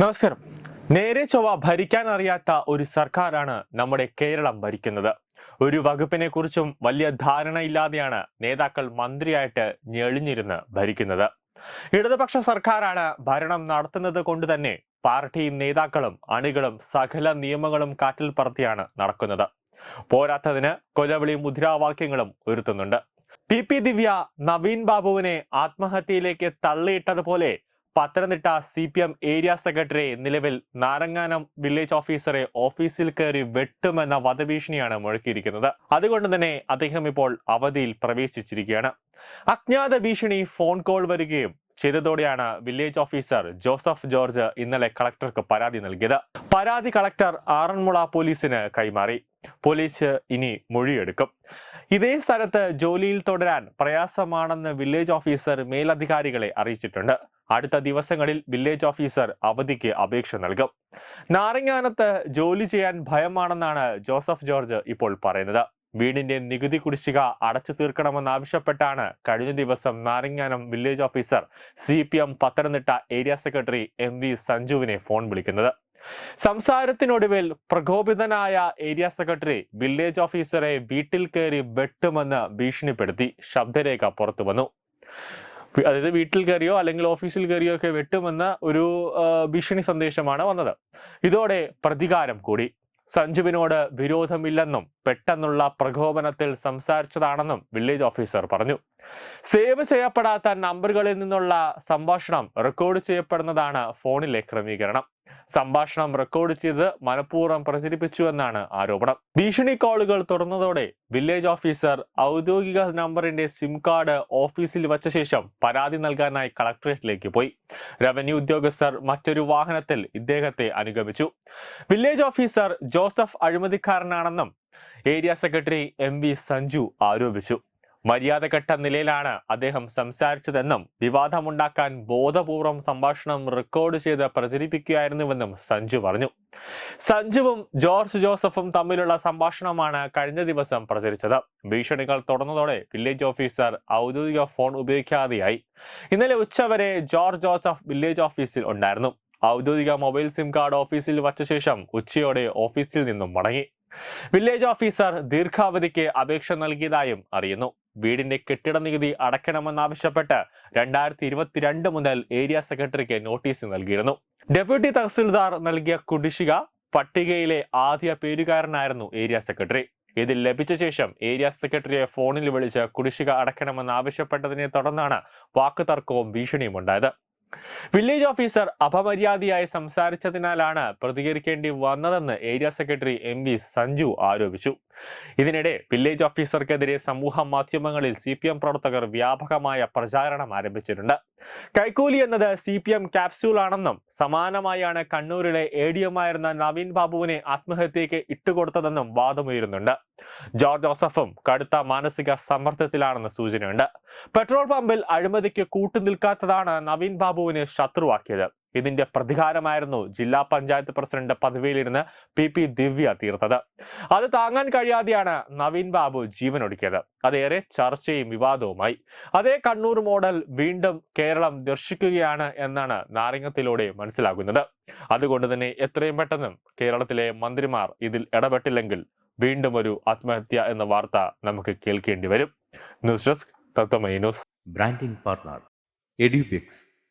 നമസ്കാരം. നേരെ ചൊവ്വ ഭരിക്കാൻ അറിയാത്ത ഒരു സർക്കാരാണ് നമ്മുടെ കേരളം ഭരിക്കുന്നത്. ഒരു വകുപ്പിനെ കുറിച്ചും വലിയ ധാരണയില്ലാതെയാണ് നേതാക്കൾ മന്ത്രിയായിട്ട് ഞെളിഞ്ഞിരുന്ന് ഭരിക്കുന്നത്. ഇടതുപക്ഷ സർക്കാരാണ് ഭരണം നടത്തുന്നത് കൊണ്ട് തന്നെ പാർട്ടിയും നേതാക്കളും അണികളും സകല നിയമങ്ങളും കാറ്റിൽ പറത്തിയാണ് നടക്കുന്നത്. പോരാത്തതിന് കൊലവിളി മുദ്രാവാക്യങ്ങളും ഉയർത്തുന്നുണ്ട് പി പി ദിവ്യ നവീൻ ബാബുവിനെ ആത്മഹത്യയിലേക്ക് തള്ളിയിട്ടതുപോലെ Pathanamthitta C P M area secretary നിലവിൽ നാരങ്ങാനം വില്ലേജ് ഓഫീസറെ ഓഫീസിൽ കയറി വെട്ടുമെന്ന വധഭീഷണിയാണ് മുഴക്കിയിരിക്കുന്നത്. അതുകൊണ്ട് തന്നെ അദ്ദേഹം ഇപ്പോൾ അവധിയിൽ പ്രവേശിച്ചിരിക്കുകയാണ്. അജ്ഞാത ഭീഷണി ഫോൺ കോൾ വരികയും ചെയ്തതോടെയാണ് വില്ലേജ് ഓഫീസർ ജോസഫ് ജോർജ് ഇന്നലെ കളക്ടർക്ക് പരാതി നൽകിയത്. പരാതി കളക്ടർ ആറന്മുള പോലീസിന് കൈമാറി. പോലീസ് ഇനി മൊഴിയെടുക്കും. ഇതേ സ്ഥലത്ത് ജോലിയിൽ തുടരാൻ പ്രയാസമാണെന്ന് വില്ലേജ് ഓഫീസർ മേലധികാരികളെ അറിയിച്ചിട്ടുണ്ട്. അടുത്ത ദിവസങ്ങളിൽ വില്ലേജ് ഓഫീസർ അവധിക്ക് അപേക്ഷ നൽകും. നാരങ്ങാനത്ത് ജോലി ചെയ്യാൻ ഭയമാണെന്നാണ് ജോസഫ് ജോർജ് ഇപ്പോൾ പറയുന്നത്. വീടിന്റെ നികുതി കുടിശ്ശിക അടച്ചു തീർക്കണമെന്നാവശ്യപ്പെട്ടാണ് കഴിഞ്ഞ ദിവസം Naranganam village officer C P M Pathanamthitta area secretary M V സഞ്ജുവിനെ ഫോൺ വിളിക്കുന്നത്. സംസാരത്തിനൊടുവിൽ പ്രകോപിതനായ ഏരിയ സെക്രട്ടറി വില്ലേജ് ഓഫീസറെ വീട്ടിൽ കയറി വെട്ടുമെന്ന് ഭീഷണിപ്പെടുത്തി ശബ്ദരേഖ പുറത്തു വന്നു. അതായത് വീട്ടിൽ കയറിയോ അല്ലെങ്കിൽ ഓഫീസിൽ കയറിയോ ഒക്കെ വെട്ടുമെന്ന ഒരു ഭീഷണി സന്ദേശമാണ് വന്നത്. ഇതോടെ പ്രതികാരം കൂടി. സഞ്ജുവിനോട് വിരോധമില്ലെന്നും പെട്ടെന്നുള്ള പ്രകോപനത്തിൽ സംസാരിച്ചതാണെന്നും വില്ലേജ് ഓഫീസർ പറഞ്ഞു. സേവ് ചെയ്യപ്പെടാത്ത നമ്പറുകളിൽ നിന്നുള്ള സംഭാഷണം റെക്കോർഡ് ചെയ്യപ്പെടുന്നതാണ് ഫോണിലെ ക്രമീകരണം. സംഭാഷണം റെക്കോർഡ് ചെയ്ത് മനഃപൂർവം പ്രചരിപ്പിച്ചു എന്നാണ് ആരോപണം. ഭീഷണി കോളുകൾ തുറന്നതോടെ വില്ലേജ് ഓഫീസർ ഔദ്യോഗിക നമ്പറിന്റെ സിം കാർഡ് ഓഫീസിൽ വച്ച ശേഷം പരാതി നൽകാനായി കളക്ടറേറ്റിലേക്ക് പോയി. റവന്യൂ ഉദ്യോഗസ്ഥർ മറ്റൊരു വാഹനത്തിൽ ഇദ്ദേഹത്തെ അനുഗമിച്ചു. Village officer Joseph അഴിമതിക്കാരനാണെന്നും area secretary M V Sanju ആരോപിച്ചു. മര്യാദഘട്ട നിലയിലാണ് അദ്ദേഹം സംസാരിച്ചതെന്നും വിവാദമുണ്ടാക്കാൻ ബോധപൂർവം സംഭാഷണം റെക്കോർഡ് ചെയ്ത് പ്രചരിപ്പിക്കുകയായിരുന്നുവെന്നും സഞ്ജു പറഞ്ഞു. സഞ്ജുവും ജോർജ് ജോസഫും തമ്മിലുള്ള സംഭാഷണമാണ് കഴിഞ്ഞ ദിവസം പ്രചരിച്ചത്. ഭീഷണികൾ തുടർന്നതോടെ വില്ലേജ് ഓഫീസർ ഔദ്യോഗിക ഫോൺ ഉപയോഗിക്കാതെയായി. ഇന്നലെ ഉച്ചവരെ ജോർജ് ജോസഫ് വില്ലേജ് ഓഫീസിൽ ഉണ്ടായിരുന്നു. ഔദ്യോഗിക മൊബൈൽ സിം കാർഡ് ഓഫീസിൽ വച്ച ശേഷം ഉച്ചയോടെ ഓഫീസിൽ നിന്നും മടങ്ങി. വില്ലേജ് ഓഫീസർ ദീർഘാവധിക്ക് അപേക്ഷ നൽകിയതായും അറിയുന്നു. വീടിന്റെ കെട്ടിട നികുതി അടയ്ക്കണമെന്നാവശ്യപ്പെട്ട് രണ്ടായിരത്തി ഇരുപത്തിരണ്ട് മുതൽ ഏരിയ സെക്രട്ടറിക്ക് നോട്ടീസ് നൽകിയിരുന്നു. ഡെപ്യൂട്ടി തഹസിൽദാർ നൽകിയ കുടിശ്ശിക പട്ടികയിലെ ആദ്യ പേരുകാരനായിരുന്നു ഏരിയ സെക്രട്ടറി. ഇതിൽ ലഭിച്ച ശേഷം ഏരിയ സെക്രട്ടറിയെ ഫോണിൽ വിളിച്ച് കുടിശ്ശിക അടയ്ക്കണമെന്ന് ആവശ്യപ്പെട്ടതിനെ തുടർന്നാണ് വാക്കുതർക്കവും ഭീഷണിയും ഉണ്ടായത്. വില്ലേജ് ഓഫീസർ അപമര്യാദയായി സംസാരിച്ചതിനാലാണ് പ്രതികരിക്കേണ്ടി വന്നതെന്ന് area secretary M V Sanju ആരോപിച്ചു. ഇതിനിടെ വില്ലേജ് ഓഫീസർക്കെതിരെ സമൂഹ മാധ്യമങ്ങളിൽ സി പി എം പ്രവർത്തകർ വ്യാപകമായ പ്രചാരണം ആരംഭിച്ചിട്ടുണ്ട്. കൈക്കൂലി എന്നത് സി പി എം ക്യാപ്സ്യൂൾ ആണെന്നും സമാനമായാണ് കണ്ണൂരിലെ എ ഡി എം ആയിരുന്ന നവീൻ ബാബുവിനെ ആത്മഹത്യയ്ക്ക് ഇട്ടുകൊടുത്തതെന്നും വാദമുയരുന്നുണ്ട്. ജോർജ് ജോസഫും കടുത്ത മാനസിക സമ്മർദ്ദത്തിലാണെന്ന് സൂചനയുണ്ട്. പെട്രോൾ പമ്പിൽ അഴിമതിക്ക് കൂട്ടുനിൽക്കാത്തതാണ് നവീൻ ബാബുവിനെ ശത്രുവാക്കിയത്. ഇതിന്റെ പ്രതികാരമായിരുന്നു ജില്ലാ പഞ്ചായത്ത് പ്രസിഡന്റ് പദവിയിലിരുന്ന് പി പി ദിവ്യ തീർത്തത്. അത് താങ്ങാൻ കഴിയാതെയാണ് നവീൻ ബാബു ജീവനൊടുക്കിയത്. അതേറെ ചർച്ചയും വിവാദവുമായി. അതേ കണ്ണൂർ മോഡൽ വീണ്ടും കേരളം ദർശിക്കുകയാണ് എന്നാണ് നാരങ്ങത്തിലൂടെ മനസ്സിലാകുന്നത്. അതുകൊണ്ട് തന്നെ എത്രയും പെട്ടെന്ന് കേരളത്തിലെ മന്ത്രിമാർ ഇതിൽ ഇടപെട്ടില്ലെങ്കിൽ വീണ്ടും ഒരു ആത്മഹത്യ എന്ന വാർത്ത നമുക്ക് കേൾക്കേണ്ടി വരും. News desk Tatwamayi news. Branding partner Edubix